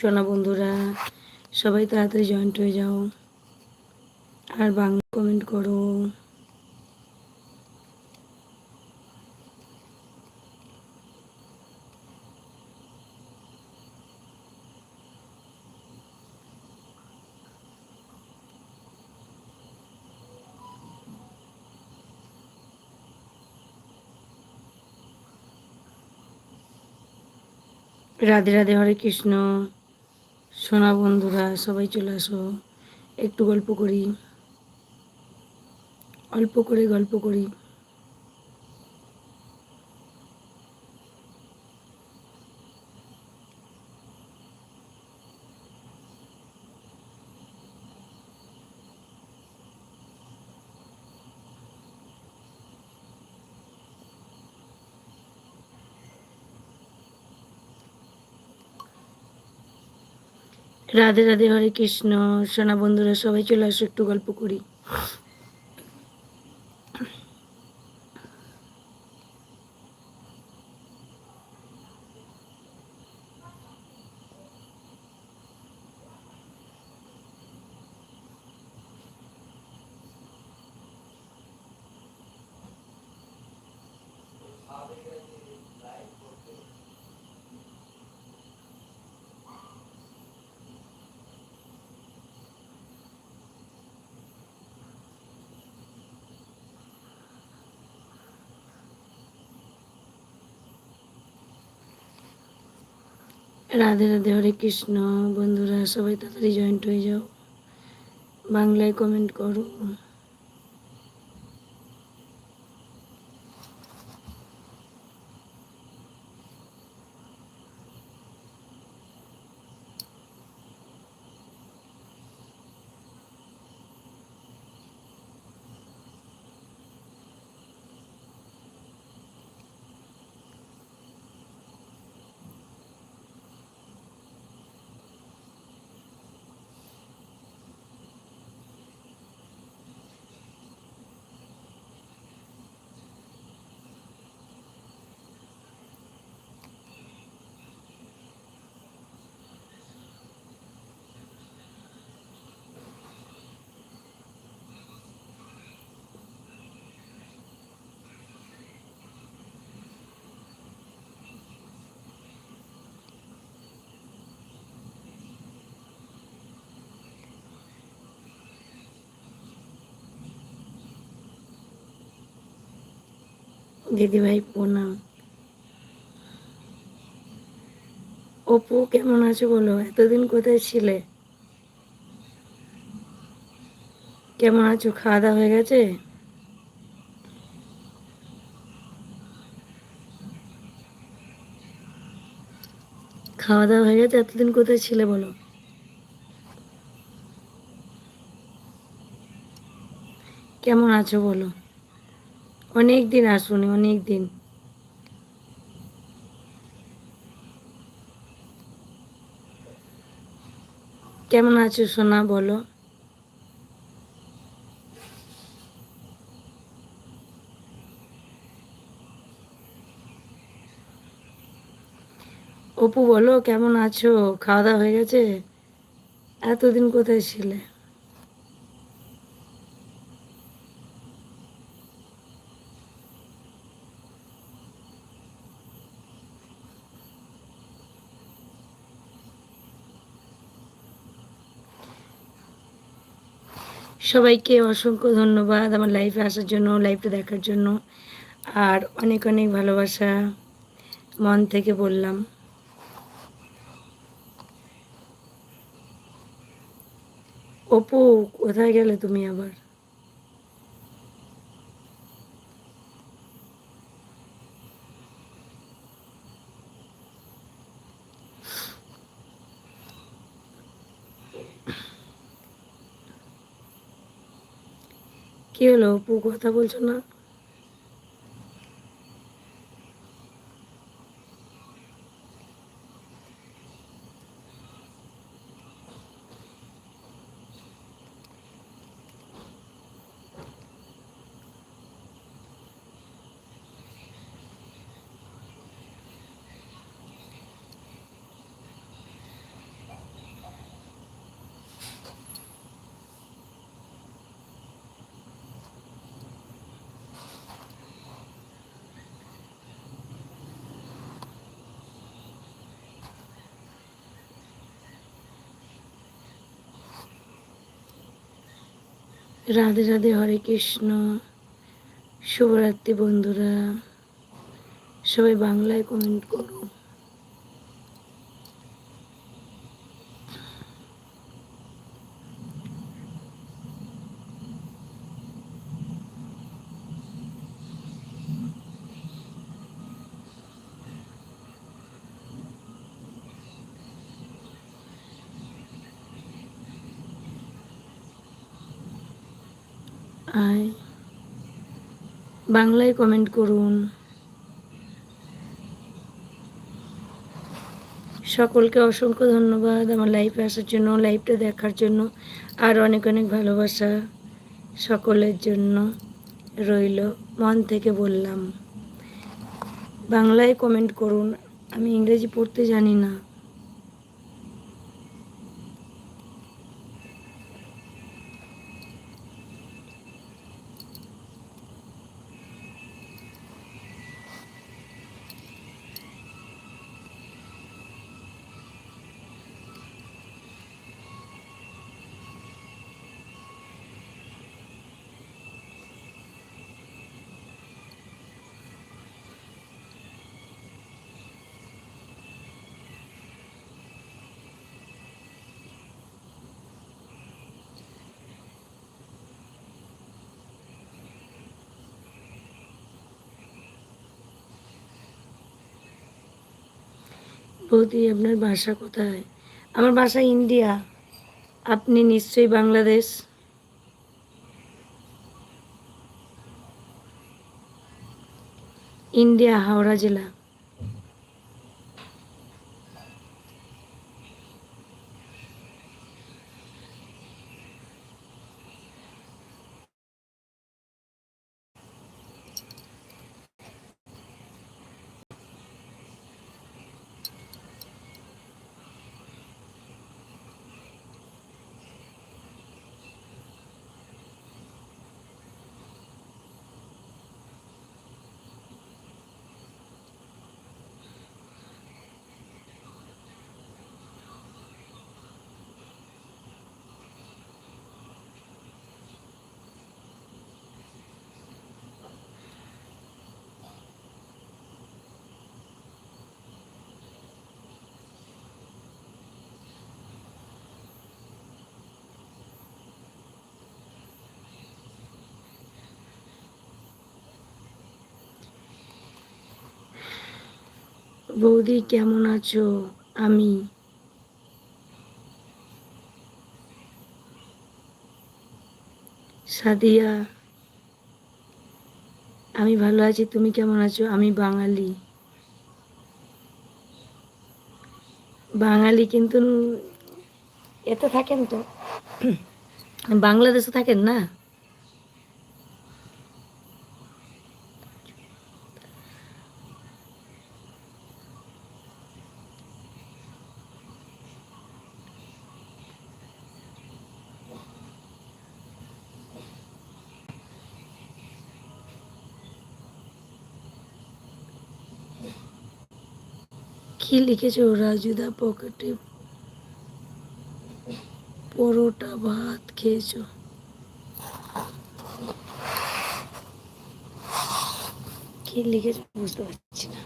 সোনা বন্ধুরা, সবাই তাড়াতাড়ি জয়েন্ট হয়ে যাও। আর বাংলা কমেন্ট করো। রাধে রাধে, হরে কৃষ্ণ। সোনা বন্ধুরা সবাই চলে আসো। একটু গল্প করি। অল্প করে গল্প করি। রাধে রাধে হরে কৃষ্ণ। সোনা বন্ধুরা সবাই চলে আসো একটু গল্প করি। রাধে রাধে হরে কৃষ্ণ। বন্ধুরা সবাই তাড়াতাড়ি জয়েন্ট হয়ে যাও। বাংলায় কমেন্ট করো। দিদিভাই, প্রণাম। অপু, কেমন আছো বলো? এতদিন কোথায় ছিলে? কেমন আছো? খাওয়া দাওয়া হয়ে গেছে? খাওয়া দাওয়া হয়ে গেছে? এতদিন কোথায় ছিলে বলো? কেমন আছো বলো? অনেক দিন আসুনি অনেক দিন। কেমন আছো সোনা, বলো? অপু, বলো, কেমন আছো? খাওয়া দাওয়া হয়ে গেছে? এতদিন কোথায় ছিলে? সবাইকে অসংখ্য ধন্যবাদ আমার লাইফে আসার জন্য লাইফটা দেখার জন্য। আর অনেক অনেক ভালোবাসা মন থেকে বললাম। অপু, কোথায় গেলে তুমি আবার? কি হলো? অপু কথা বলছো না? রাধে রাধে হরে কৃষ্ণ। শুভরাত্রি বন্ধুরা। সবাই বাংলায় কমেন্ট করো। আয়। বাংলায় কমেন্ট করুন। সকলকে অসংখ্য ধন্যবাদ আমার লাইফে আসার জন্য লাইভটা দেখার জন্য, আর অনেক অনেক ভালোবাসা সকলের জন্য রইল, মন থেকে বললাম। বাংলায় কমেন্ট করুন, আমি ইংরেজি পড়তে জানি না। বৌদি আপনার বাসা কোথায়? আমার বাসা ইন্ডিয়া। আপনি নিশ্চয়ই বাংলাদেশ। ইন্ডিয়া হাওড়া জেলা। বৌদি, কেমন আছো? আমি সাদিয়া। আমি ভালো আছি, তুমি কেমন আছো? আমি বাঙালি। বাঙালি কিন্তু এতে থাকেন তো। বাংলাদেশে থাকেন না? কি লিখেছে রাজুদা পকেটে পরোটা ভাত খেয়েছো। কি লিখেছে বুঝতে পারছি না।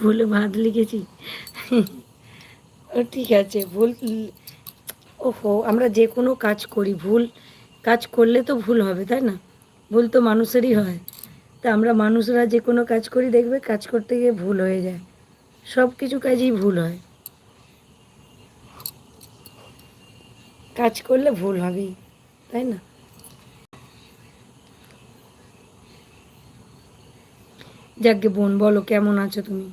ভুলে ভাত লিখেছি। ও, ঠিক আছে, ভুল, ওহো, আমরা যে কোনো কাজ করি, ভুল কাজ করলে তো ভুল হবে, তাই না? ভুল তো মানুষেরই হয়। তা আমরা মানুষরা যে কোনো কাজ করি, দেখবে কাজ করতে গিয়ে ভুল হয়ে যায়। সব কিছু কাজেই ভুল হয়। কাজ করলে ভুল হবেই, তাই না? যাকে বোন, বলো কেমন আছো তুমি?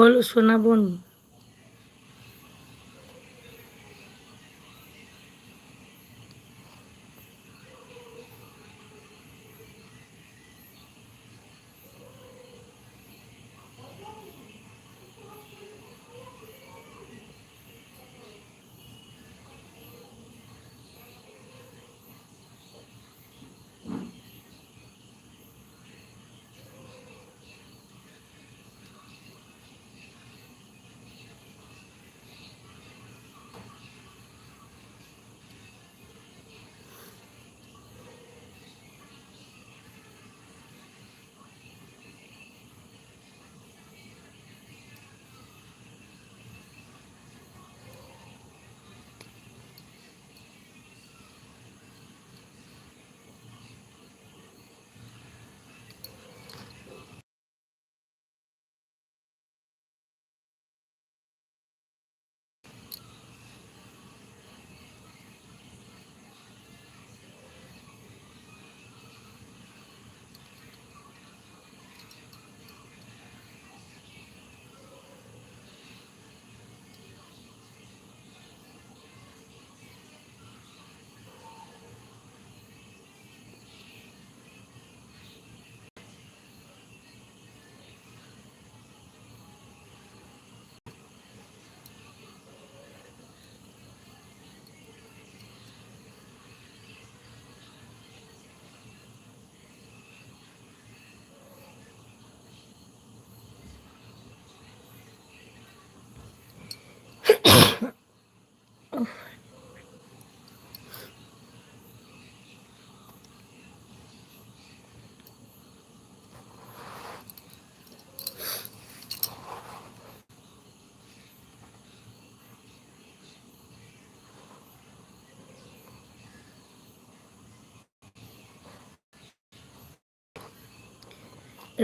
বলো সোনা বোন।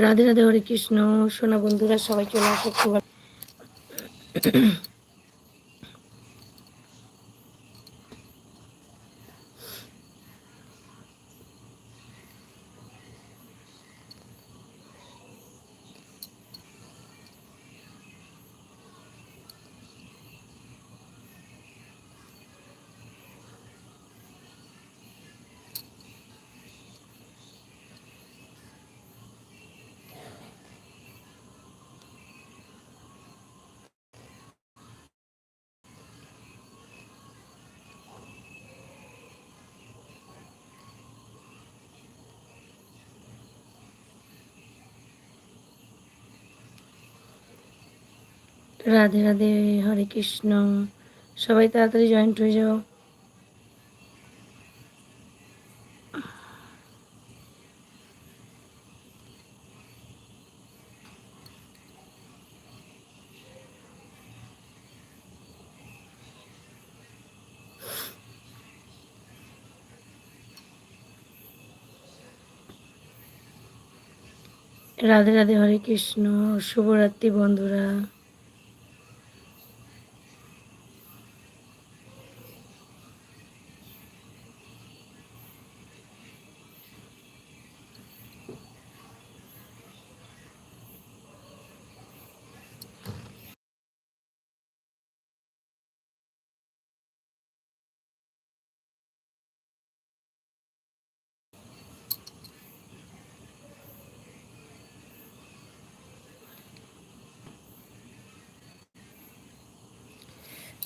রাধে রাধে হরে কৃষ্ণ। সোনা বন্ধুরা সবাই চলে আসো। খুব রাধে রাধে, হরে কৃষ্ণ। সবাই তাড়াতাড়ি জয়েন্ট হয়ে যাও। রাধে রাধে, হরে কৃষ্ণ। শুভরাত্রি বন্ধুরা।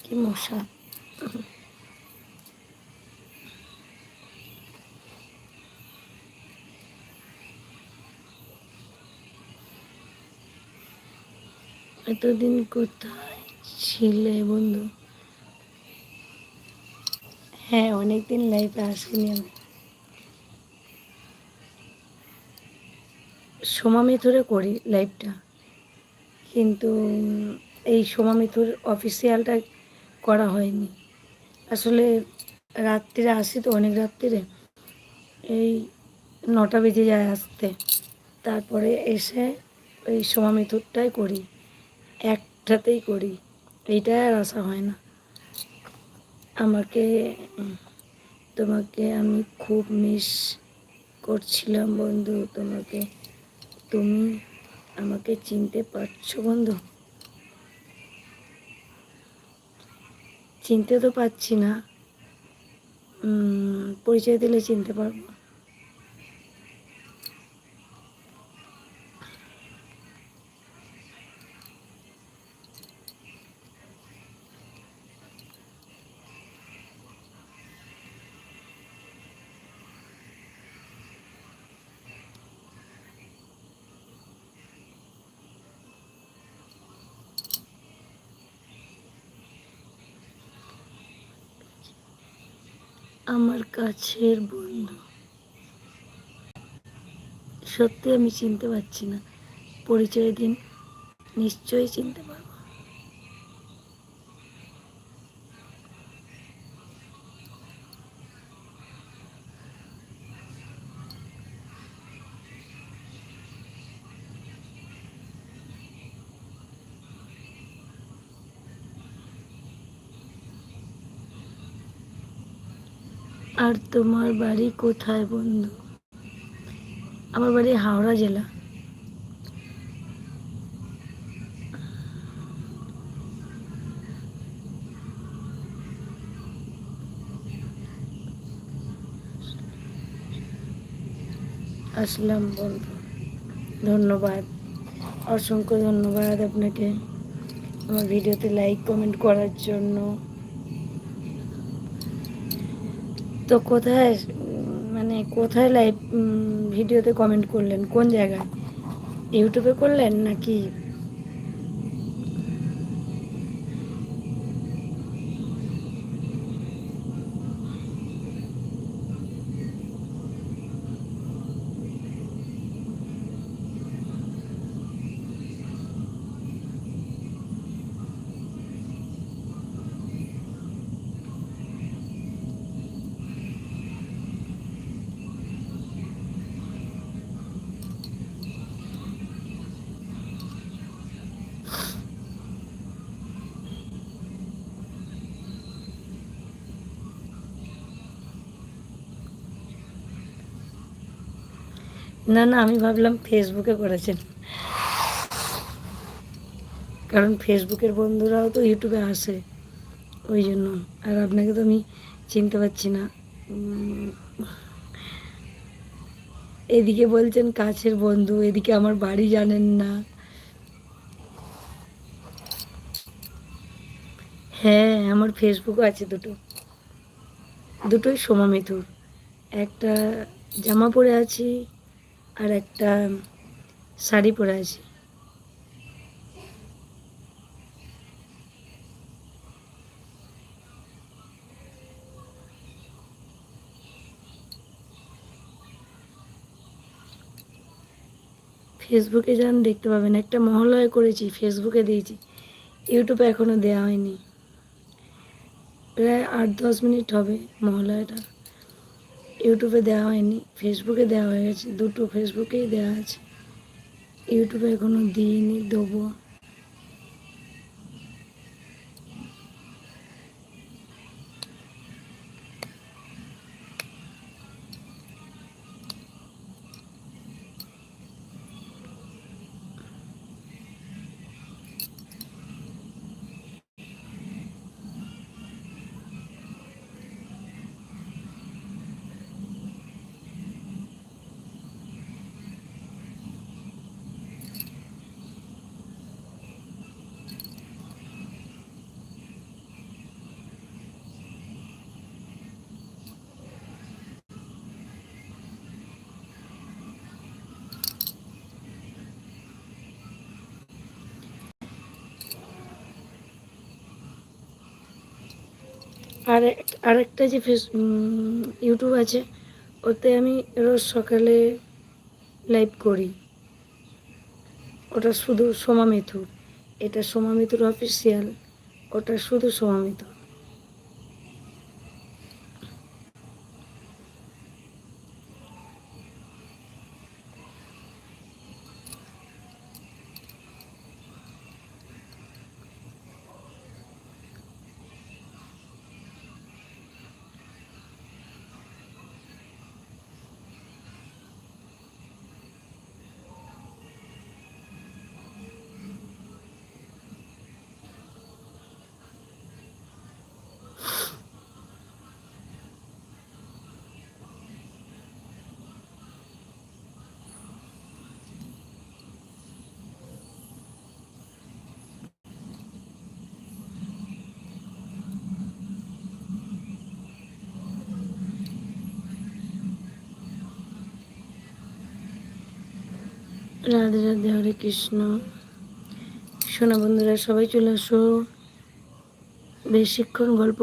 কি মশা? এতদিন কোথায় ছিলে বন্ধু? হ্যাঁ অনেকদিন লাইফে আসিনি আমি। সোমা মিথুরে করি লাইভটা কিন্তু এই সোমা মিথুর অফিসিয়ালটা করা হয়নি। আসলে রাত্রিরে আসি তো, অনেক রাত্রিরে। এই নটা বেজে যায় আসতে। তারপরে এসে ওই সোমা মিথুরটাই করি। একটাতেই করি। এইটাই আর আসা হয় না। আমাকে তোমাকে আমি খুব মিস করছিলাম বন্ধু। তোমাকে, তুমি আমাকে চিনতে পারছ বন্ধু? চিনতে তো পারছি না। পরিচয় দিলে চিনতে পারব। আমার কাছের বন্ধু। সত্যি আমি চিনতে পারছি না। পরিচয় দিন নিশ্চয়ই চিনতে পারব। তোমার বাড়ি কোথায় বন্ধু? আমার বাড়ি হাওড়া জেলা। আসলাম বন্ধু। ধন্যবাদ। অসংখ্য ধন্যবাদ আপনাকে। আমার ভিডিওতে লাইক কমেন্ট করার জন্য। তো কোথায় মানে কোথায় লাইভ ভিডিওতে কমেন্ট করলেন? কোন জায়গায়? ইউটিউবে করলেন নাকি না না, আমি ভাবলাম ফেসবুকে করেছেন। কারণ ফেসবুকের বন্ধুরাও তো ইউটিউবে আসে। ওই জন্য। আর আপনাকে তো আমি চিনতে পারছি না। এদিকে বলছেন কাছের বন্ধু, এদিকে আমার বাড়ি জানেন না। হ্যাঁ আমার ফেসবুকও আছে দুটো। দুটোই সোমা মিথুর। একটা জামা পরে আছি আর একটা শাড়ি পরে আছি। ফেসবুকে যান, দেখতে পাবেন একটা মহলয় করেছি, ফেসবুকে দিয়েছি। ইউটিউবে এখনও দেওয়া হয়নি। প্রায় আট দশ মিনিট হবে মহলয়টা। ইউটিউবে দেওয়া হয়নি, ফেসবুকে দেওয়া হয়ে গেছে, দুটো ফেসবুকেই দেওয়া আছে। ইউটিউবে এখনও দিইনি, দেবো। আর আরেকটা যে ফেস ইউটিউব আছে, ওতে আমি রোজ সকালে লাইভ করি। ওটা শুধু সোমা মিথুর। এটা সোমা মিথুর অফিসিয়াল ওটা শুধু সোমা মিথুর। রাধে রাধে হরে কৃষ্ণ। সোনা বন্ধুরা সবাই চলে আসো। বেশিক্ষণ গল্প